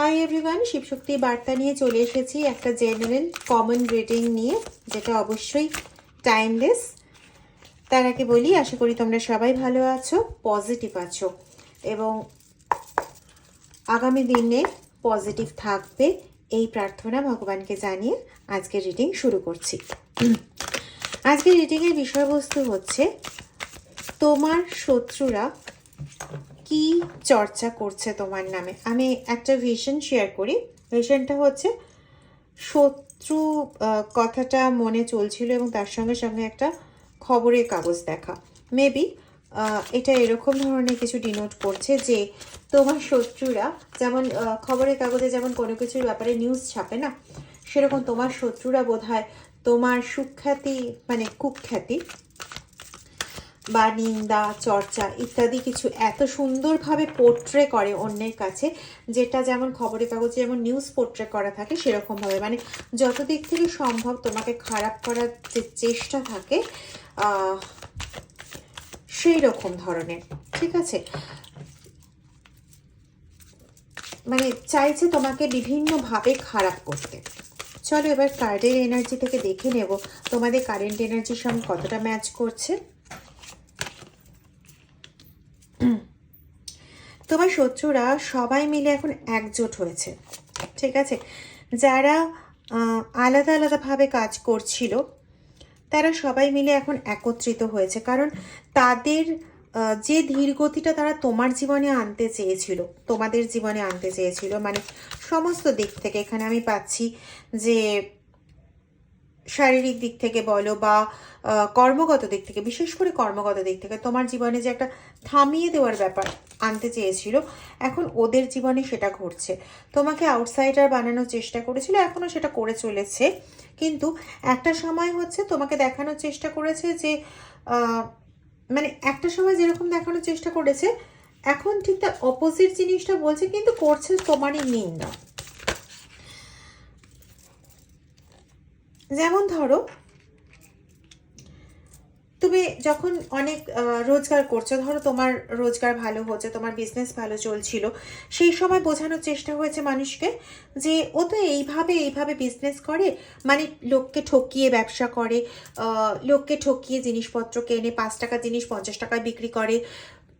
Hi everyone Shivshakti বার্তা নিয়ে চলে এসেছি একটা জেনারেল কমন রেটিং নিয়ে, যেটা অবশ্যই টাইমলেস তার আগে বলি, আশা করি তোমরা সবাই ভালো আছো পজিটিভ আছো, এবং আগামী দিনে পজিটিভ থাকবে এই প্রার্থনা ভগবানকে জানিয়ে আজকের রিডিং শুরু করছি। আজকের রিডিংয়ের বিষয়বস্তু হচ্ছে, তোমার শত্রুরা কি চর্চা করছে তোমার নামে? আমি একটা ভিশন শেয়ার করি। ভিশনটা হচ্ছে শত্রু কথাটা মনে চলছিল এবং তার সঙ্গে সঙ্গে একটা খবরের কাগজ দেখা। মেবি এটা এরকম ধরনের কিছু ডিনোট করছে যে তোমার শত্রুরা যেমন খবরের কাগজে যেমন কোনো কিছুর ব্যাপারে নিউজ ছাপে না, সেরকম তোমার শত্রুরা বোধহয় তোমার সুখ্যাতি মানে কুখ্যাতি বা নিন্দা, চর্চা ইত্যাদি কিছু এত সুন্দরভাবে পোট্রে করে অন্যের কাছে, যেটা যেমন খবরের কাগজে যেমন নিউজ পোট্রে করা থাকে, সেরকমভাবে। মানে যত দিক থেকে সম্ভব তোমাকে খারাপ করার যে চেষ্টা থাকে সেই রকম ধরনের, ঠিক আছে? মানে চাইছে তোমাকে বিভিন্নভাবে খারাপ করতে। চলো এবার কার্ডের এনার্জি থেকে দেখে নেব, তোমাদের কারেন্ট এনার্জির সঙ্গে কতটা ম্যাচ করছে। তোমার শত্রুরা সবাই মিলে এখন একজোট হয়েছে, ঠিক আছে? যারা আলাদা আলাদাভাবে কাজ করছিল, তারা সবাই মিলে এখন একত্রিত হয়েছে। কারণ তাদের যে ধীর গতিটা তারা তোমার জীবনে আনতে চেয়েছিল, তোমাদের জীবনে আনতে চেয়েছিল মানে সমস্ত দিক থেকে। এখানে আমি পাচ্ছি যে শারীরিক দিক থেকে বলো বা কর্মগত দিক থেকে, বিশেষ করে কর্মগত দিক থেকে, তোমার জীবনে যে একটা থামিয়ে দেওয়ার ব্যাপার আনতে চেয়েছিল, এখন ওদের জীবনে সেটা ঘটছে। তোমাকে আউটসাইডার বানানোর চেষ্টা করেছিল এখনও সেটা করে চলেছে। কিন্তু একটা সময় হচ্ছে তোমাকে দেখানোর চেষ্টা করেছে যে মানে একটা সময় যেরকম দেখানোর চেষ্টা করেছে, এখন ঠিক তার অপোজিট জিনিসটা বলছে, কিন্তু করছে তোমারই নিন্দা যেমন ধরো, তুমি যখন অনেক রোজগার করছ, ধরো তোমার রোজগার ভালো হচ্ছে, তোমার বিজনেস ভালো চলছিল, সেই সময় বোঝানোর চেষ্টা হয়েছে মানুষকে যে ও তো এইভাবে এইভাবে বিজনেস করে মানে লোককে ঠকিয়ে ব্যবসা করে লোককে ঠকিয়ে জিনিসপত্র কেনে, পাঁচ টাকা জিনিস পঞ্চাশ টাকায় বিক্রি করে,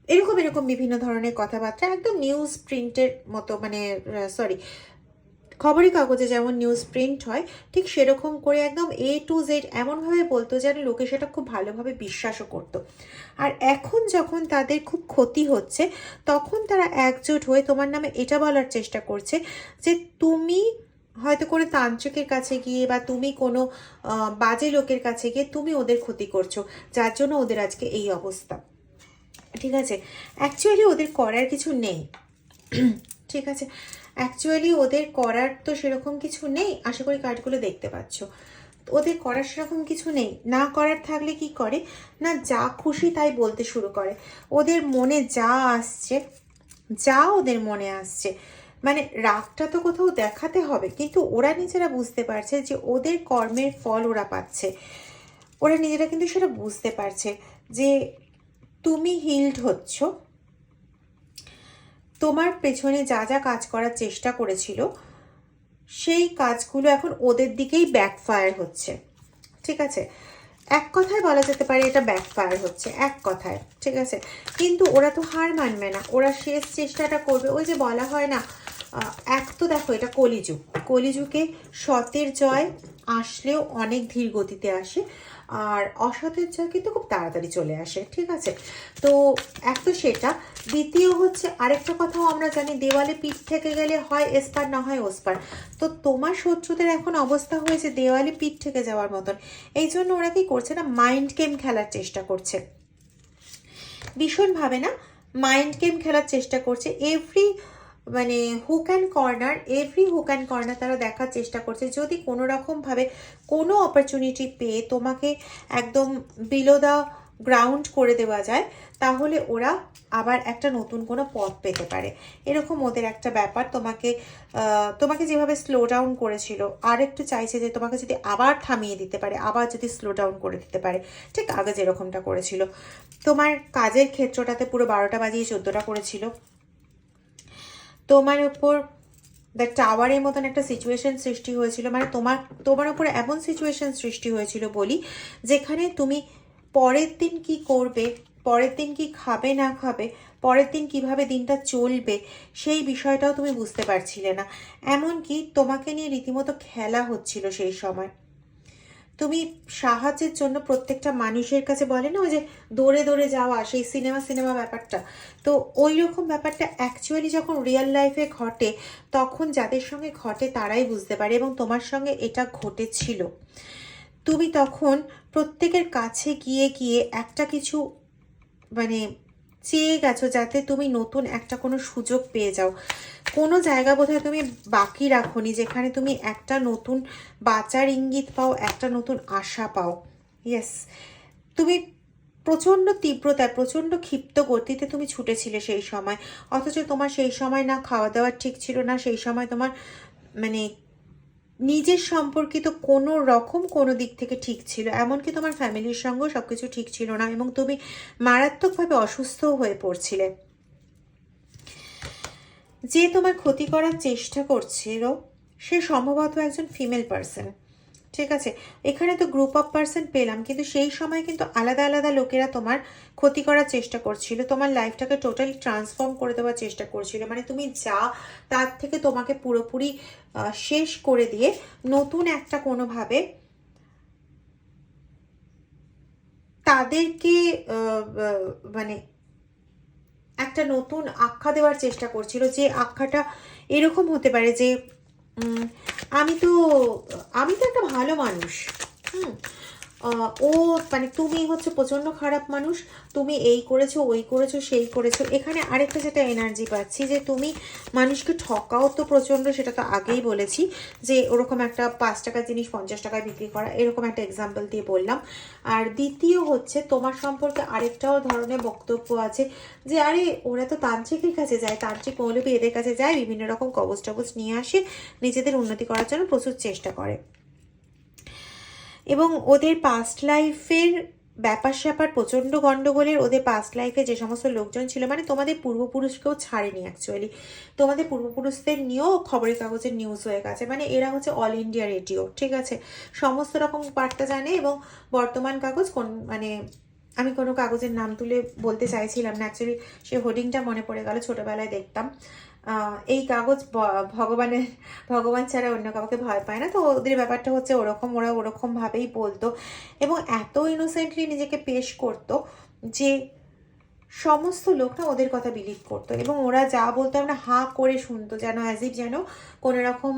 এরকম এরকম বিভিন্ন ধরনের কথাবার্তা, একদম নিউজ প্রিন্টের মতো মানে সরি খবরের কাগজে যেমন নিউজ প্রিন্ট হয়, ঠিক সেরকম করে একদম এ টু জেড এমনভাবে বলতো যেন লোকে সেটা খুব ভালোভাবে বিশ্বাসও করতো। আর এখন যখন তাদের খুব ক্ষতি হচ্ছে, তখন তারা একজোট হয়ে তোমার নামে এটা বলার চেষ্টা করছে যে তুমি হয়তো কোনো তান্ত্রিকের কাছে গিয়ে বা তুমি কোনো বাজে লোকের কাছে গিয়ে তুমি ওদের ক্ষতি করছ, যার জন্য ওদের আজকে এই অবস্থা। ঠিক আছে? অ্যাকচুয়ালি ওদের করার কিছু নেই। ঠিক আছে? অ্যাকচুয়ালি ওদের করার তো সেরকম কিছু নেই। আশা করি কার্ডগুলো দেখতে পাচ্ছ। ওদের করার সেরকম কিছু নেই। না করার থাকলে কি করে? না যা খুশি তাই বলতে শুরু করে। ওদের মনে যা আসছে, যা ওদের মনে আসছে মানে রাগটা তো কোথাও দেখাতে হবে, কিন্তু ওরা নিজেরা বুঝতে পারছে যে ওদের কর্মের ফল ওরা পাচ্ছে। ওরা নিজেরা কিন্তু সেটা বুঝতে পারছে যে তুমি হিল্ড হচ্ছ তোমার পেছনে যা যা কাজ করার চেষ্টা করেছিল, সেই কাজগুলো এখন ওদের দিকেই ব্যাকফায়ার হচ্ছে। ঠিক আছে? এক কথায় বলা যেতে পারে এটা ব্যাকফায়ার হচ্ছে, এক কথায়। ঠিক আছে? কিন্তু ওরা তো হার মানবে না। ওরা শেষ চেষ্টাটা করবে। ওই যে বলা হয় না এক তো দেখো, এটা কলিযুগ। কলিযুগে সতের জয় আসলেও অনেক ধীর গতিতে আসে, আর অসতের জয় কিন্তু খুব তাড়াতাড়ি চলে আসে, ঠিক আছে? তো এক তো সেটা। দ্বিতীয় হচ্ছে আরেকটা কথাও আমরা জানি, দেওয়ালে পিঠ থেকে গেলে হয় এসপার, না হয় ওসপার। তো তোমার শত্রুদের এখন অবস্থা হয়েছে দেওয়ালে পিঠ থেকে যাওয়ার মতন। এই জন্য ওরা কি করছে না মাইন্ড গেম খেলার চেষ্টা করছে। ভীষণভাবে না মাইন্ড গেম খেলার চেষ্টা করছে। এভরি মানে hook and corner every hook and corner তারা দেখার চেষ্টা করছে। যদি কোনো রকমভাবে কোনো অপরচুনিটি পেয়ে তোমাকে একদম বিলো দ্য গ্রাউন্ড করে দেওয়া যায়, তাহলে ওরা আবার একটা নতুন কোনো পথ পেতে পারে। এরকম ওদের একটা ব্যাপার। তোমাকে তোমাকে যেভাবে স্লো ডাউন করেছিল আর একটু চাইছে যে তোমাকে যদি আবার থামিয়ে দিতে পারে, আবার যদি স্লো ডাউন করে দিতে পারে, ঠিক আগে যেরকমটা করেছিল। তোমার কাজের ক্ষেত্রটাতে পুরো বারোটা বাজিয়ে চোদ্দোটা করেছিল। তোমার ওপর দ্য টাওয়ারের মতন একটা সিচুয়েশন সৃষ্টি হয়েছিল। মানে তোমার তোমার উপরে এমন সিচুয়েশন সৃষ্টি হয়েছিল বলি, যেখানে তুমি পরের দিন কি করবে, পরের দিন কি খাবে না খাবে, পরের দিন কীভাবে দিনটা চলবে, সেই বিষয়টাও তুমি বুঝতে পারছিলে না। এমনকি তোমাকে নিয়ে রীতিমতো খেলা হচ্ছিল সেই সময়। তুমি সাহায্যের জন্য প্রত্যেকটা মানুষের কাছে বলে না, ওই যে দৌড়ে দৌড়ে যাওয়া, সেই সিনেমা সিনেমা ব্যাপারটা। তো ওই রকম ব্যাপারটা অ্যাকচুয়ালি যখন রিয়েল লাইফে ঘটে, তখন যাদের সঙ্গে ঘটে তারাই বুঝতে পারে এবং তোমার সঙ্গে এটা ঘটেছিল। তুমি তখন প্রত্যেকের কাছে গিয়ে গিয়ে একটা কিছু মানে চেয়ে গেছো যাতে তুমি নতুন একটা কোনো সুযোগ পেয়ে যাও। কোনো জায়গা বোধহয় তুমি বাকি রাখোনি যেখানে তুমি একটা নতুন বাঁচার ইঙ্গিত পাও, একটা নতুন আশা পাও। ইয়েস তুমি প্রচণ্ড তীব্রতায় প্রচণ্ড ক্ষিপ্ত গতিতে তুমি ছুটেছিলে সেই সময়। অথচ তোমার সেই সময় না খাওয়া দাওয়া ঠিক ছিল না, সেই সময় তোমার মানে নিজের সম্পর্কিত কোনো রকম কোনো দিক থেকে ঠিক ছিল। এমনকি তোমার ফ্যামিলির সঙ্গেও সব কিছু ঠিক ছিল না এবং তুমি মারাত্মকভাবে অসুস্থও হয়ে পড়ছিলে। যে তোমার ক্ষতি করার চেষ্টা করছিল, সে সম্ভবত একজন ফিমেল পার্সন ঠিক আছে? এখানে তো গ্রুপ অফ পার্সন পেলাম, কিন্তু সেই সময় কিন্তু আলাদা আলাদা লোকেরা তোমার ক্ষতি করার চেষ্টা করছিল, তোমার লাইফটাকে টোটালি ট্রান্সফর্ম করে দেওয়ার চেষ্টা করছিল। মানে তুমি যা তার থেকে তোমাকে পুরোপুরি শেষ করে দিয়ে নতুন একটা কোনোভাবে তাদেরকে মানে একটা নতুন আখ্যা দেওয়ার চেষ্টা করছিল যে আখ্যাটা এরকম হতে পারে যে আমি তো আমি তো একটা ভালো মানুষ, হুম ও মানে তুমি হচ্ছে প্রচণ্ড খারাপ মানুষ, তুমি এই করেছ, ওই করেছ, সেই করেছ। এখানে আরেকটা যেটা এনার্জি পাচ্ছি যে তুমি মানুষকে ঠকাও তো প্রচণ্ড, সেটা তো আগেই বলেছি যে ওরকম একটা পাঁচ টাকার জিনিস পঞ্চাশ টাকায় বিক্রি করা, এরকম একটা এক্সাম্পল দিয়ে বললাম। আর দ্বিতীয় হচ্ছে তোমার সম্পর্কে আরেকটাও ধরনের বক্তব্য আছে যে, আরে, ওরা তো তান্ত্রিকের কাছে যায়, তান্ত্রিক মৌলবী এদের কাছে যায়, বিভিন্ন রকম কবচ টবচ নিয়ে আসে, নিজেদের উন্নতি করার জন্য প্রচুর চেষ্টা করে। এবং ওদের পাস্ট লাইফের ব্যাপার স্যাপার প্রচণ্ড গণ্ডগোলের ওদের পাস্ট লাইফে যে সমস্ত লোকজন ছিল মানে তোমাদের পূর্বপুরুষকেও ছাড়েনি অ্যাকচুয়ালি তোমাদের পূর্বপুরুষদের নিয়েও খবরের কাগজের নিউজ হয়ে গেছে। মানে এরা হচ্ছে অল ইন্ডিয়া রেডিও ঠিক আছে? সমস্ত রকম বার্তা জানে এবং বর্তমান কাগজ কোন মানে আমি কোনো কাগজের নাম তুলে বলতে চাইছিলাম না। অ্যাকচুয়ালি সে হোর্ডিংটা মনে পড়ে গেল, ছোটোবেলায় দেখতাম। এই কাগজ ভগবানের, ভগবান ছাড়া অন্য কাউকে ভয় পায় না। তো ওদের ব্যাপারটা হচ্ছে ওরকম, ওরা ওরকমভাবেই বলতো। এবং এত ইনোসেন্টলি নিজেকে পেশ করতো যে সমস্ত লোকটা ওদের কথা বিলিভ করতো। এবং ওরা যা বলতো আমরা হাঁ করে শুনতো, যেন অ্যাজ ইফ যেন কোনো রকম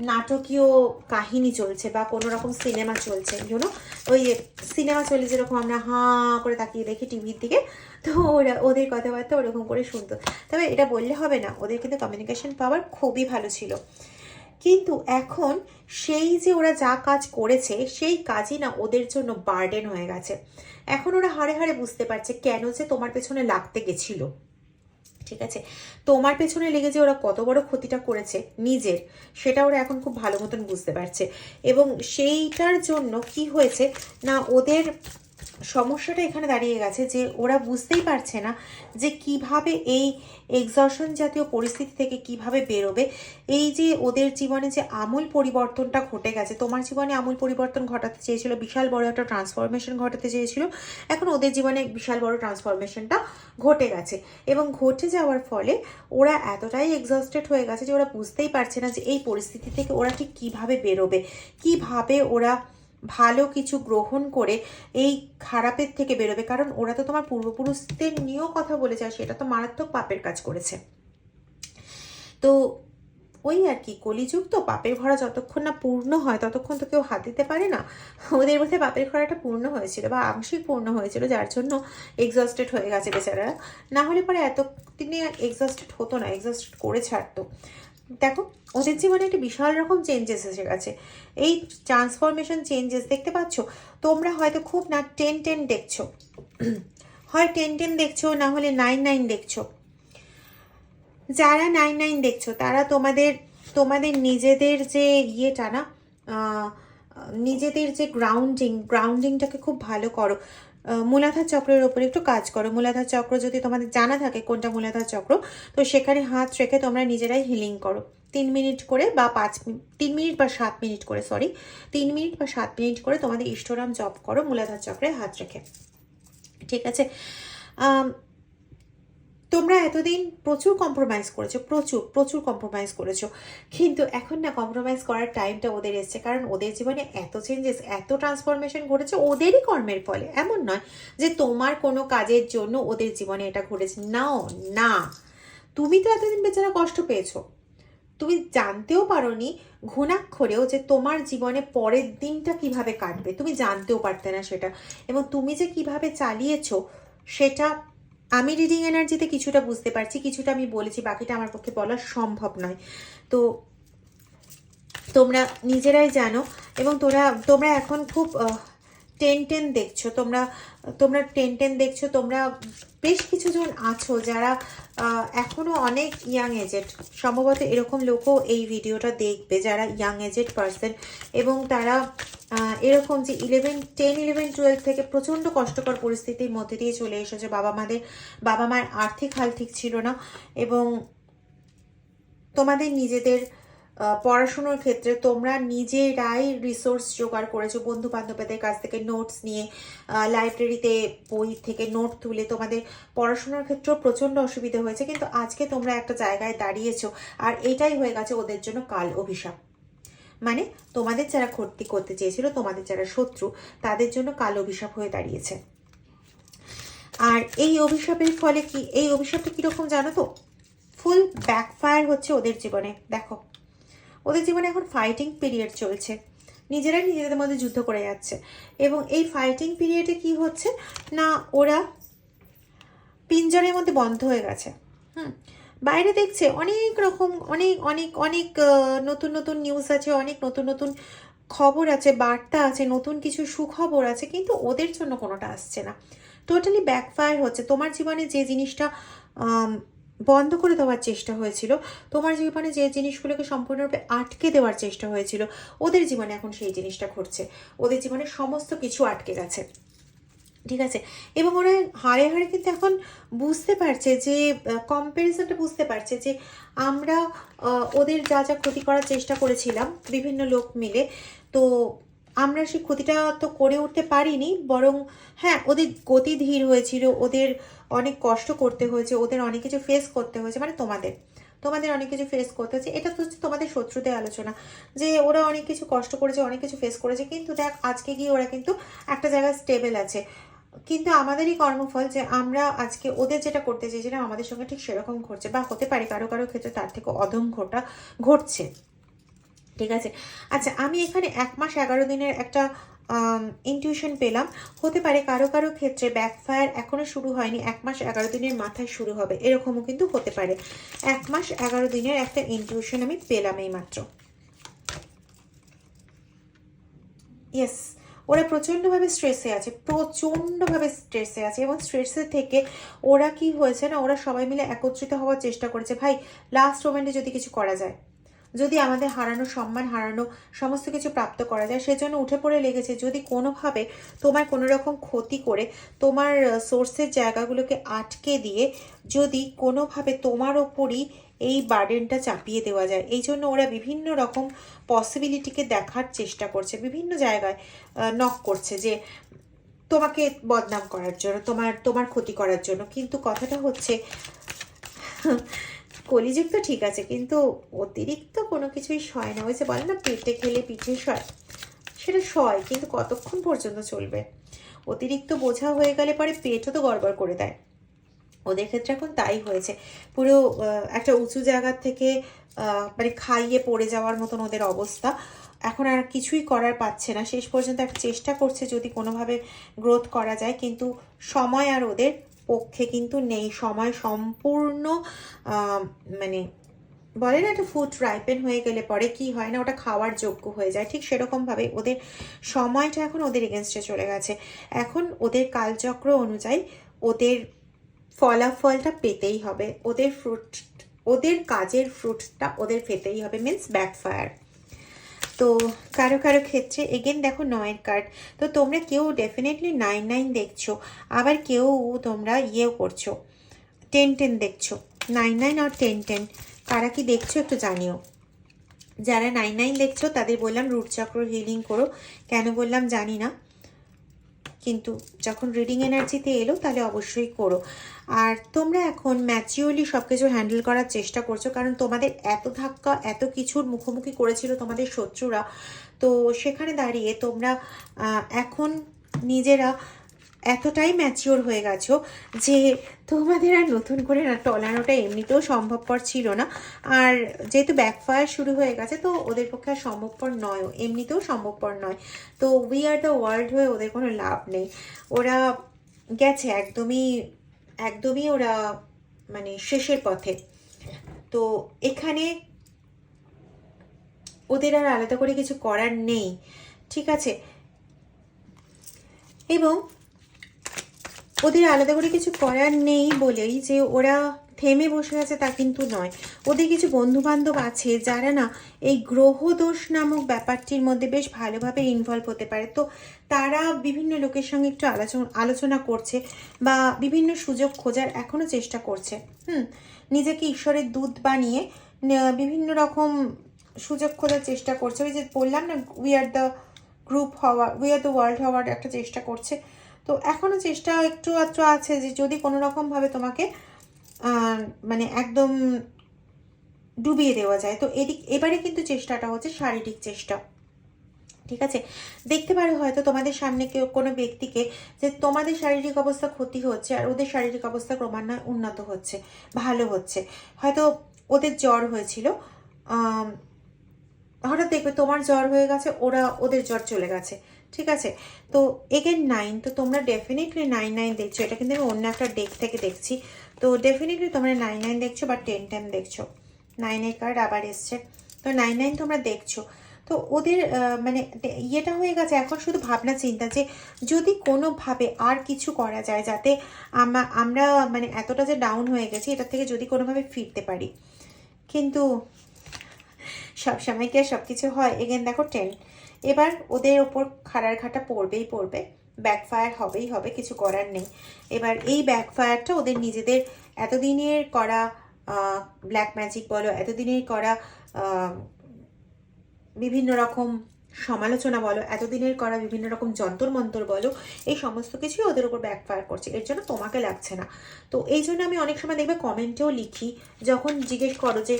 নাটকীয় কাহিনী চলছে বা কোনো রকম সিনেমা চলছে ইউনো ওই সিনেমা চলে যেরকম আমরা হাঁ করে তাকিয়ে দেখি টিভির দিকে, তো ওরা, ওদের কথাবার্তা ওরকম করে শুনতো। তবে এটা বললে হবে না, ওদের কিন্তু কমিউনিকেশন পাওয়ার খুবই ভালো ছিল। কিন্তু এখন সেই যে ওরা যা কাজ করেছে, সেই কাজই না ওদের জন্য বার্ডেন হয়ে গেছে। এখন ওরা হাড়ে হাড়ে বুঝতে পারছে কেন যে তোমার পেছনে লাগতে গেছিল। ঠিক আছে? তোমার পেছনে লেগে যে ওরা কত বড় ক্ষতিটা করেছে, নিজের, সেটা ওরা এখন খুব ভালো মতন বুঝতে পারছে। এবং সেইটার জন্য কি হয়েছে, না ওদের সমস্যাটা এখানে দাঁড়িয়ে গেছে যে ওরা বুঝতেই পারছে না যে কীভাবে এই এক্সশন জাতীয় পরিস্থিতি থেকে কীভাবে বেরোবে। এই যে ওদের জীবনে যে আমূল পরিবর্তনটা ঘটে গেছে, তোমার জীবনে আমূল পরিবর্তন ঘটাতে চেয়েছিল, বিশাল বড় একটা ট্রান্সফরমেশন ঘটাতে চেয়েছিল, এখন ওদের জীবনে বিশাল বড় ট্রান্সফরমেশনটা ঘটে গেছে। এবং ঘটে যাওয়ার ফলে ওরা এতটাই এক্সস্টেড হয়ে গেছে যে ওরা বুঝতেই পারছে না যে এই পরিস্থিতি থেকে ওরা ঠিক কীভাবে বেরোবে, কীভাবে ওরা ভালো কিছু গ্রহণ করে এই খারাপের থেকে বেরোবে। কারণ ওরা তো তোমার পূর্বপুরুষদের নিয়েও কথা বলে যায় সেটা তো মারাত্মক পাপের কাজ করেছে। তো ওই আর কি, কলিযুগ তো পাপের ভরা যতক্ষণ না পূর্ণ হয় ততক্ষণ তো কেউ হাত দিতে পারে না। ওদের মধ্যে পাপের ভরাটা পূর্ণ হয়েছিল বা আংশিক পূর্ণ হয়েছিল, যার জন্য এক্সস্টেড হয়ে গেছে বেচারারা। না হলে পরে এত দিনে এক্সস্টেড হতো না এক্সস্টেড করে ছাড়তো। দেখো, ওদের জীবনে একটা বিশাল রকম চেঞ্জেস এসে গেছে। এই ট্রান্সফরমেশন চেঞ্জেস দেখতে পাচ্ছ? তোমরা হয়তো খুব না টেন টেন দেখছ। হয় টেন টেন দেখছ, না হলে নাইন নাইন দেখছ। যারা নাইন নাইন দেখছ, তারা তোমাদের তোমাদের নিজেদের যে ইয়েটা না নিজেদের যে গ্রাউন্ডিং গ্রাউন্ডিংটাকে খুব ভালো করো। মূলাধার চক্রের ওপরে একটু কাজ করো। মূলাধার চক্র যদি তোমাদের জানা থাকে কোনটা মূলাধার চক্র, তো সেখানে হাত রেখে তোমরা নিজেরাই হিলিং করো। তিন মিনিট করে বা পাঁচ মিনিট তিন মিনিট বা সাত মিনিট করে সরি তিন মিনিট বা সাত মিনিট করে তোমাদের ইষ্টরাম জপ করো মূলাধার চক্রে হাত রেখে। ঠিক আছে? তোমরা এতদিন প্রচুর কম্প্রোমাইজ করেছ, প্রচুর প্রচুর কম্প্রোমাইজ করেছ। কিন্তু এখন না কম্প্রোমাইজ করার টাইমটা ওদের এসছে। কারণ ওদের জীবনে এত চেঞ্জেস এত ট্রান্সফরমেশন ঘটেছে ওদেরই কর্মের ফলে। এমন নয় যে তোমার কোনো কাজের জন্য ওদের জীবনে এটা ঘটেছে। নাও না। তুমি তো এতদিন বেচারা কষ্ট পেয়েছ। তুমি জানতেও পারোনি ঘুণাক্ষরেও যে তোমার জীবনে পরের দিনটা কীভাবে কাটবে। তুমি জানতেও পারতে না সেটা। এবং তুমি যে কীভাবে চালিয়েছো, সেটা আমি রিডিং এনার্জিতে কিছুটা বুঝতে পারছি, কিছুটা আমি বলেছি, বাকিটা আমার পক্ষে বলা সম্ভব নয়। তো তোমরা নিজেরাই জানো এবং তোরা, তোমরা এখন খুব টেন টেন দেখছ তোমরা তোমরা টেন টেন দেখছ তোমরা বেশ কিছুজন আছো যারা আহ, এখনও অনেক ইয়াং এজেড সম্ভবত এরকম লোকও এই ভিডিওটা দেখবে যারা ইয়াং এজেড পার্সন এবং তারা এরকম যে ইলেভেন টেন ইলেভেন টুয়েলভ থেকে প্রচণ্ড কষ্টকর পরিস্থিতির মধ্যে দিয়ে চলে এসেছে বাবা মাদের বাবা মায়ের আর্থিক হাল ঠিক ছিল না এবং তোমাদের নিজেদের পড়াশুনোর ক্ষেত্রে তোমরা নিজেরাই রিসোর্স জোগাড় করেছ বন্ধু বান্ধবদের কাছ থেকে নোটস নিয়ে লাইব্রেরিতে বই থেকে নোট তুলে তোমাদের পড়াশোনার ক্ষেত্রেও প্রচণ্ড অসুবিধা হয়েছে। কিন্তু আজকে তোমরা একটা জায়গায় দাঁড়িয়েছো আর এটাই হয়ে গেছে ওদের জন্য কাল অভিশাপ। মানে তোমাদের যারা ক্ষতি করতে চেয়েছিল, তোমাদের যারা শত্রু, তাদের জন্য কাল অভিশাপ হয়ে দাঁড়িয়েছে। আর এই অভিশাপের ফলে কি, এই অভিশাপটা কীরকম জানো তো? ফুল ব্যাকফায়ার হচ্ছে ওদের জীবনে। দেখো ওদের জীবনে এখন ফাইটিং পিরিয়ড চলছে। নিজেরাই নিজেদের মধ্যে যুদ্ধ করে যাচ্ছে। এবং এই ফাইটিং পিরিয়ডে কি হচ্ছে? না, ওরা পিঞ্জরের মধ্যে বন্ধ হয়ে গেছে। হুম। বাইরে দেখছে অনেক রকম, অনেক অনেক অনেক নতুন নতুন নিউজ আছে, অনেক নতুন নতুন খবর আছে, বার্তা আছে, নতুন কিছু সুখবর আছে, কিন্তু ওদের জন্য কোনোটা আসছে না। টোটালি ব্যাকফায়ার হচ্ছে। তোমার জীবনে যে জিনিসটা বন্ধ করে দেওয়ার চেষ্টা হয়েছিল। তোমার জীবনে যে জিনিসগুলোকে সম্পূর্ণরূপে আটকে দেওয়ার চেষ্টা হয়েছিল, ওদের জীবনে এখন সেই জিনিসটা ঘটছে। ওদের জীবনে সমস্ত কিছু আটকে গেছে। ঠিক আছে? এবং ওরা হাড়ে হাড়ে কিন্তু এখন বুঝতে পারছে যে কম্প্যারিজনটা বুঝতে পারছে যে, আমরা ওদের যা যা ক্ষতি করার চেষ্টা করেছিলাম, বিভিন্ন লোক মিলে, তো আমরা সেই ক্ষতিটা তো করে উঠতে পারিনি, বরং হ্যাঁ ওদের গতি ধীর হয়েছিল, ওদের অনেক কষ্ট করতে হয়েছে, ওদের অনেক কিছু ফেস করতে হয়েছে মানে তোমাদের তোমাদের অনেক কিছু ফেস করতে হচ্ছে এটা তো হচ্ছে তোমাদের শত্রুদের আলোচনা, যে ওরা অনেক কিছু কষ্ট করেছে, অনেক কিছু ফেস করেছে, কিন্তু দেখ, আজকে গিয়ে ওরা কিন্তু একটা জায়গায় স্টেবল আছে। কিন্তু আমাদেরই কর্মফল যে আমরা আজকে ওদের যেটা করতে চেয়েছিলাম, আমাদের সঙ্গে ঠিক সেরকম ঘটছে, বা হতে পারে কারও কারও ক্ষেত্রে তার থেকে অধম ঘটা, ঘটছে। ঠিক আছে? আচ্ছা আমি এখানে এক মাস এগারো দিনের একটা ইনটিউশন পেলাম। হতে পারে কারও কারও ক্ষেত্রে ব্যাকফায়ার এখনও শুরু হয়নি, এক মাস এগারো দিনের মাথায় শুরু হবে, এরকমও কিন্তু হতে পারে। এক মাস এগারো দিনের একটা ইনটিউশন আমি পেলাম এই মাত্র ইয়েস ওরা প্রচণ্ডভাবে স্ট্রেসে আছে, প্রচণ্ডভাবে স্ট্রেসে আছে এবং স্ট্রেসের থেকে ওরা কি হয়েছে না, ওরা সবাই মিলে একত্রিত হওয়ার চেষ্টা করেছে, ভাই লাস্ট মোমেন্টে যদি কিছু করা যায়। যদি আমাদের হারানো সম্মান, হারানো সমস্ত কিছু প্রাপ্ত করা যায়, সেজন্য উঠে পড়ে লেগেছে। যদি কোনোভাবে তোমার কোনো রকম ক্ষতি করে তোমার সোর্সের জায়গাগুলোকে আটকে দিয়ে যদি কোনোভাবে তোমার ওপরই এই বার্ডেনটা চাপিয়ে দেওয়া যায়, এই জন্য ওরা বিভিন্ন রকম পসিবিলিটিকে দেখার চেষ্টা করছে, বিভিন্ন জায়গায় নক করছে যে তোমাকে বদনাম করার জন্য, তোমার তোমার ক্ষতি করার জন্য। কিন্তু কথাটা হচ্ছে কলিযুগ তো ঠিক আছে, কিন্তু অতিরিক্ত কোনো কিছুই সয় না। ওই যে বলে না, পেটে খেলে পিঠে সয়, সেটা সয়, কিন্তু কতক্ষণ পর্যন্ত চলবে? অতিরিক্ত বোঝা হয়ে গেলে পরে পেটও তো গড়বড় করে দেয়। ওদের ক্ষেত্রে এখন তাই হয়েছে। পুরো একটা উঁচু জায়গার থেকে মানে খাইয়ে পড়ে যাওয়ার মতন ওদের অবস্থা। এখন আর কিছুই করার পাচ্ছে না। শেষ পর্যন্ত একটা চেষ্টা করছে যদি কোনোভাবে গ্রোথ করা যায়, কিন্তু সময় আর ওদের পক্ষে কিন্তু নেই। সময় সম্পূর্ণ মানে বলে না একটা ফুড রাইপেন হয়ে গেলে পরে কি হয় না, ওটা খাওয়ার যোগ্য হয়ে যায়। ঠিক সেরকমভাবে ওদের সময়টা এখন ওদের এগেনস্টে চলে গেছে। এখন ওদের কালচক্র অনুযায়ী ওদের ফলাফলটা পেতেই হবে। ওদের ফ্রুট ওদের কাজের ফ্রুটটা ওদের পেতেই হবে। মিন্স ব্যাকফায়ার তো কারও কারও ক্ষেত্রে এগেন দেখো নয়ের কার্ড তো তোমরা কেউ ডেফিনেটলি নাইন নাইন দেখছ, আবার কেউ তোমরা ইয়েও করছ টেন টেন দেখছ নাইন নাইন আর টেন টেন কারা কি দেখছ একটু জানিও। যারা নাইন নাইন দেখছ তাদের বললাম রুট চক্র হিলিং করো, কেন বললাম জানি না। কিন্তু যখন রিডিং এনার্জিতে এলো, তাহলে অবশ্যই করো। আর তোমরা এখন ম্যাচিওরলি সব কিছু হ্যান্ডেল করার চেষ্টা করছ, কারণ তোমাদের এত ধাক্কা, এত কিছুর মুখোমুখি করেছিল তোমাদের শত্রুরা। তো সেখানে দাঁড়িয়ে তোমরা এখন নিজেরা এতটাই ম্যাচিওর হয়ে গেছো যে তোমাদের আর নতুন করে না টলানোটা এমনিতেও সম্ভবপর ছিল না। আর যেহেতু ব্যাকফায়ার শুরু হয়ে গেছে, তো ওদের পক্ষে আর সম্ভবপর নয়, এমনিতেও সম্ভবপর নয়। তো উই আর দ্য ওয়ার্ল্ড হয়ে ওদের কোনো লাভ নেই। ওরা গেছে একদমই একদমই ওরা মানে শেষের পথে। তো এখানে ওদের আর আলাদা করে কিছু করার নেই, ঠিক আছে? এবং ওদের আলাদা করে কিছু করার নেই বলেই যে ওরা থেমে বসে আছে তা কিন্তু নয়। ওদের কিছু বন্ধু বান্ধব আছে যারা না এই গ্রহ দোষ নামক ব্যাপারটির মধ্যে বেশ ভালোভাবে ইনভলভ হতে পারে। তো তারা বিভিন্ন লোকের সঙ্গে একটু আলোচনা আলোচনা করছে বা বিভিন্ন সুযোগ খোঁজার এখনও চেষ্টা করছে। হুম, নিজেকে ঈশ্বরের দূত বানিয়ে বিভিন্ন রকম সুযোগ খোঁজার চেষ্টা করছে। ওই যে বললাম না উই আর দ্য গ্রুপ হওয়া উই আর দ্য ওয়ার্ল্ড হওয়ার একটা চেষ্টা করছে। তো এখনও চেষ্টা একটু আধটু আছে যে যদি কোনো রকমভাবে তোমাকে মানে একদম ডুবিয়ে দেওয়া যায়। তো এদিক, এবারে কিন্তু চেষ্টাটা হচ্ছে শারীরিক চেষ্টা। ঠিক আছে? দেখতে পারো হয়তো তোমাদের সামনে কেউ, কোনো ব্যক্তিকে যে তোমাদের শারীরিক অবস্থা ক্ষতি হচ্ছে আর ওদের শারীরিক অবস্থা ক্রমান্বয়ে উন্নত হচ্ছে, ভালো হচ্ছে। হয়তো ওদের জ্বর হয়েছিল হঠাৎ দেখবে তোমার জ্বর হয়ে গেছে, ওরা ওদের জ্বর চলে গেছে। ঠিক আছে? তো এগেন নাইন তো তোমরা ডেফিনেটলি নাইন নাইন দেখছ। এটা কিন্তু আমি অন্য একটা ডেক থেকে দেখছি। তো ডেফিনেটলি তোমরা নাইন নাইন দেখছ বা টেন টেন দেখছ। নাইনের কার্ড আবার এসছে। তো নাইন নাইন তোমরা দেখছ। তো ওদের মানে ইয়েটা হয়ে গেছে। এখন শুধু ভাবনা চিন্তা যে যদি কোনোভাবে আর কিছু করা যায় যাতে আমরা মানে এতটা যে ডাউন হয়ে গেছি এটা থেকে যদি কোনোভাবে ফিরতে পারি। কিন্তু সব সময় কি আর সব কিছু হয়? এগেন দেখো টেন এবার ওদের ওপর খাড়ার ঘাটা পড়বেই পড়বে। ব্যাকফায়ার হবেই হবে, কিছু করার নেই। এবার এই ব্যাকফায়ারটা ওদের নিজেদের এতদিনের করা ব্ল্যাক ম্যাজিক বলো, এতদিনের করা বিভিন্ন রকম সমালোচনা বলো, এতদিনের করা বিভিন্ন রকম যন্তর মন্তর বলো, এই সমস্ত কিছুই ওদের উপর ব্যাকফায়ার করছে। এর জন্য তোমাকে লাগছে না। তো এই জন্য আমি অনেক সময় দেখবে কমেন্টেও লিখি, যখন জিজ্ঞেস করো যে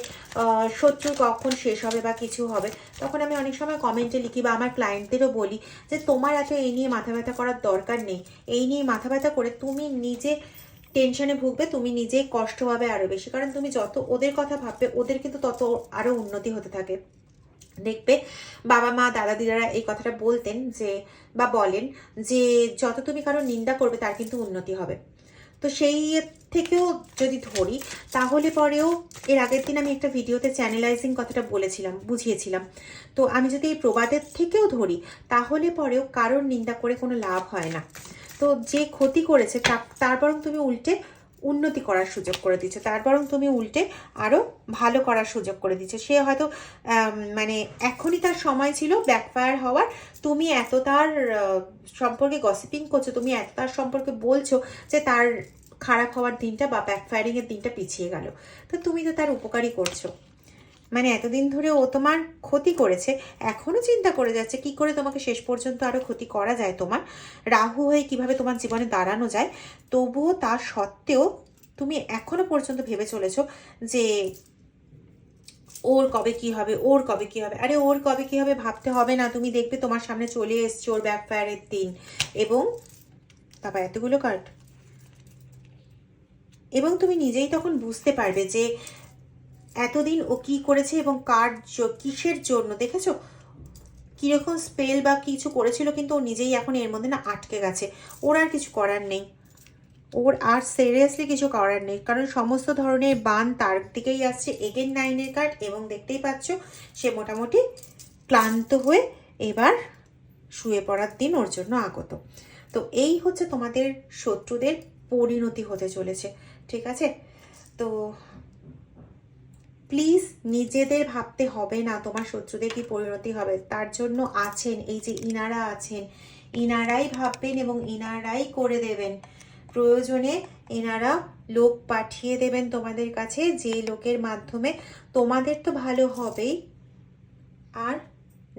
শত্রু কখন শেষ হবে বা কিছু হবে, তখন আমি অনেক সময় কমেন্টে লিখি বা আমার ক্লায়েন্টদেরও বলি যে, তোমার এত এই নিয়ে মাথা ব্যথা করার দরকার নেই। এই নিয়ে মাথা ব্যথা করে তুমি নিজে টেনশনে ভুগবে, তুমি নিজে কষ্ট পাবে আরও বেশি। কারণ তুমি যত ওদের কথা ভাববে, ওদের কিন্তু তত আরও উন্নতি হতে থাকে। দেখবে বাবা মা, দাদা দিদারা এই কথাটা বলতেন যে, বা বলেন যে, যত তুমি কারও নিন্দা করবে তার কিন্তু উন্নতি হবে। তো সেই থেকেও যদি ধরি, তাহলে পরেও এর আগের দিন আমি একটা ভিডিওতে চ্যানেলাইজিং কথাটা বলেছিলাম, বুঝিয়েছিলাম। তো আমি যদি এই প্রবাদের থেকেও ধরি, তাহলে পরেও কারোর নিন্দা করে কোনো লাভ হয় না। তো যে ক্ষতি করেছে, তা- তার বরং তুমি উল্টে উন্নতি করার সুযোগ করে দিচ্ছ। তার বরং তুমি উল্টে আরও ভালো করার সুযোগ করে দিচ্ছ। সে হয়তো মানে এখনই তার সময় ছিল ব্যাকফায়ার হওয়ার। তুমি এত তার সম্পর্কে গসিপিং করছ, তুমি এত তার সম্পর্কে বলছো যে তার খারাপ হওয়ার দিনটা বা ব্যাকফায়ারিংয়ের দিনটা পিছিয়ে গেল। তো তুমি তো তার উপকারই করছ। মানে এতদিন ধরে ও তোমার ক্ষতি করেছে, এখনও চিন্তা করে যাচ্ছে কি করে তোমাকে শেষ পর্যন্ত আরও ক্ষতি করা যায় তোমার? রাহু হয়ে কীভাবে তোমার জীবনে দাঁড়ানো যায়? তবুও তা সত্ত্বেও তুমি এখনও পর্যন্ত ভেবে চলেছ যে ওর কবে কি হবে, ওর কবে কি হবে? আরে ওর কবে কি হবে ভাবতে হবে না, তুমি দেখবে তোমার সামনে চলে এসছে ওর ব্যাকফায়ারের দিন। এবং তারপর এতগুলো কার্ড এবং তুমি নিজেই তখন বুঝতে পারবে যে এতদিন ও কি করেছে এবং কার কিসের জন্য? দেখেছ? কীরকম স্পেল বা কিছু করেছিল, কিন্তু ও নিজেই এখন এর মধ্যে না আটকে গেছে। ওর আর কিছু করার নেই। ওর আর সিরিয়াসলি কিছু করার নেই। কারণ সমস্ত ধরনের বান তার দিকেই আসছে। এগেন নাইনের কার্ড এবং দেখতেই পাচ্ছ, সে মোটামুটি ক্লান্ত হয়ে এবার শুয়ে পড়ার দিন ওর জন্য আগত। তো এই হচ্ছে তোমাদের শত্রুদের পরিণতি হতে চলেছে। ঠিক আছে? তো প্লিজ নিজেদের ভাবতে হবে না তোমার শত্রুদের কি পরিণতি হবে। তার জন্য আছেন, এই যে ইনারা আছেন, ইনারাই ভাববেন এবং ইনারাই করে দেবেন। প্রয়োজনে এনারা লোক পাঠিয়ে দেবেন তোমাদের কাছে, যে লোকের মাধ্যমে তোমাদের তো ভালো হবেই। আর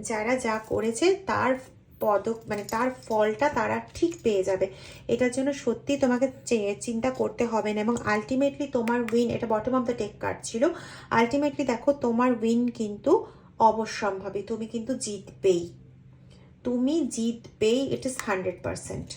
যারা যা করেছে তার পদক মানে তার ফলটা তারা ঠিক পেয়ে যাবে। এটার জন্য সত্যি তোমাকে চিন্তা করতে হবে না এবং আলটিমেটলি তোমার উইন এটা bottom of the take card ছিল। আলটিমেটলি দেখো, তোমার উইন কিন্তু অবশ্যম্ভাবী। তুমি কিন্তু জিতবেই। তুমি জিতবেই ইট ইস হান্ড্রেড পারসেন্ট